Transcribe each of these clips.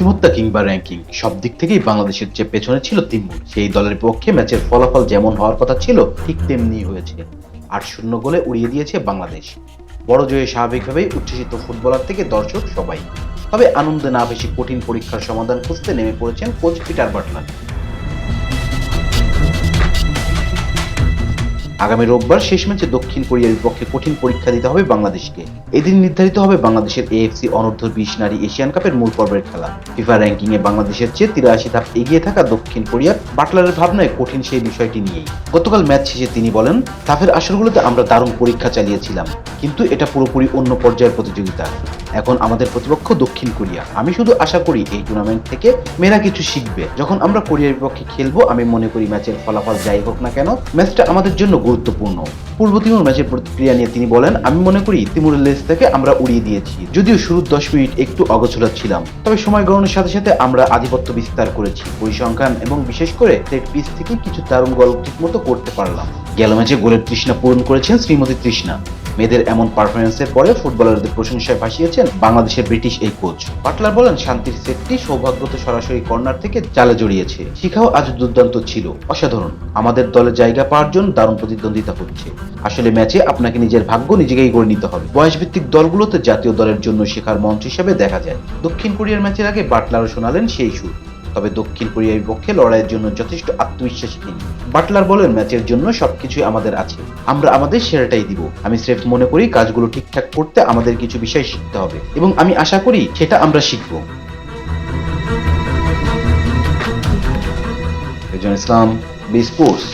বুদ্ধিমত্তা কিংবা র্যাঙ্কিং সব দিক থেকেই বাংলাদেশের যে পেছনে ছিল তিমুর সেই দলের পক্ষে ম্যাচের ফলাফল যেমন হওয়ার কথা ছিল, ঠিক তেমনি হয়েছে। আট শূন্য গোলে উড়িয়ে দিয়েছে বাংলাদেশ। বড় জয়ে স্বাভাবিকভাবেই উচ্ছ্বসিত ফুটবলার থেকে দর্শক সবাই। তবে আনন্দে না বেশি কঠিন পরীক্ষার সমাধান খুঁজতে নেমে পড়েছেন কোচ পিটার বাটলার। আগামী রোববার শেষ ম্যাচে দক্ষিণ কোরিয়ার বিপক্ষে কঠিন পরীক্ষা দিতে হবে বাংলাদেশকে। এদিন নির্ধারিত হবে বাংলাদেশের এএফসি অনূর্ধ্ব বিশ নারী এশিয়ান কাপের মূল পর্বের খেলা। ফিফা র্যাঙ্কিং এ বাংলাদেশের চেয়ে তিরাশি ধাপ এগিয়ে থাকা দক্ষিণ কোরিয়ার বাটলারের ভাবনায় কঠিন সেই বিষয়টি নিয়েই। গতকাল ম্যাচ শেষে তিনি বলেন সাফের আসরগুলোতে আমরা দারুণ পরীক্ষা চালিয়েছিলাম, কিন্তু এটা পুরোপুরি অন্য পর্যায়ের প্রতিযোগিতা। এখন আমাদের প্রতিপক্ষ দক্ষিণ কোরিয়া। আমি শুধু আশা করি এই টুর্নামেন্ট থেকে মেয়েরা কিছু শিখবে। যখন আমরা কোরিয়ার বিপক্ষে খেলব, আমি মনে করি ম্যাচের ফলাফল যাই হোক না কেন, ম্যাচটা আমাদের জন্য গুরুত্বপূর্ণ। পূর্ব তিমুর ম্যাচের প্রতিক্রিয়া নিয়ে তিনি বলেন, আমি মনে করি তিমুরের লেজ থেকে আমরা উড়িয়ে দিয়েছি। যদিও শুরুর দশ মিনিট একটু অগোছলা ছিলাম, তবে সময় গ্রহণের সাথে সাথে আমরা আধিপত্য বিস্তার করেছি। পরিসংখ্যান এবং বিশেষ করে সেট পিস থেকে কিছু দারুণ গোল ঠিকমতো করতে পারলাম। গেল ম্যাচে গোলের তৃষ্ণা পূরণ করেছেন শ্রীমতী তৃষ্ণা। মেয়েদের এমন পারফরমেন্সের পরে ফুটবলারদের প্রশংসায় ভাসিয়েছেন বাংলাদেশের ব্রিটিশ এই কোচ পাটলার বলেন, শান্তির সেটটি সৌভাগ্যত সরাসরি কর্নার থেকে জালে জড়িয়েছে। শিখাও আজ দুর্দান্ত ছিল। অসাধারণ। আমাদের দলে জায়গা পাওয়ার জন্য দারুণ প্রতিদ্বন্দ্বিতা হচ্ছে। আসলে ম্যাচে আপনাকে নিজের ভাগ্য নিজেকেই গড়ে নিতে হবে। বয়সভিত্তিক দলগুলোতে জাতীয় দলের জন্য শেখার মঞ্চ হিসেবে দেখা যায়। দক্ষিণ কোরিয়ার ম্যাচের আগে বাটলারও শোনালেন সেই সুর। তবে দক্ষিণ কোরিয়ার বিপক্ষে লড়াইয়ের জন্য যথেষ্ট আত্মবিশ্বাসী তিনি। বাটলার বলেন ম্যাচের জন্য সবকিছুই আমাদের আছে। আমরা আমাদের সেরাটাই দিব। আমি স্রেফ মনে করি কাজগুলো ঠিকঠাক করতে আমাদের কিছু বিষয় শিখতে হবে এবং আমি আশা করি সেটা আমরা শিখব। Islam, B sports.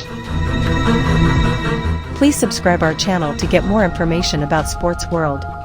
Please subscribe our channel to get more information about Sports World.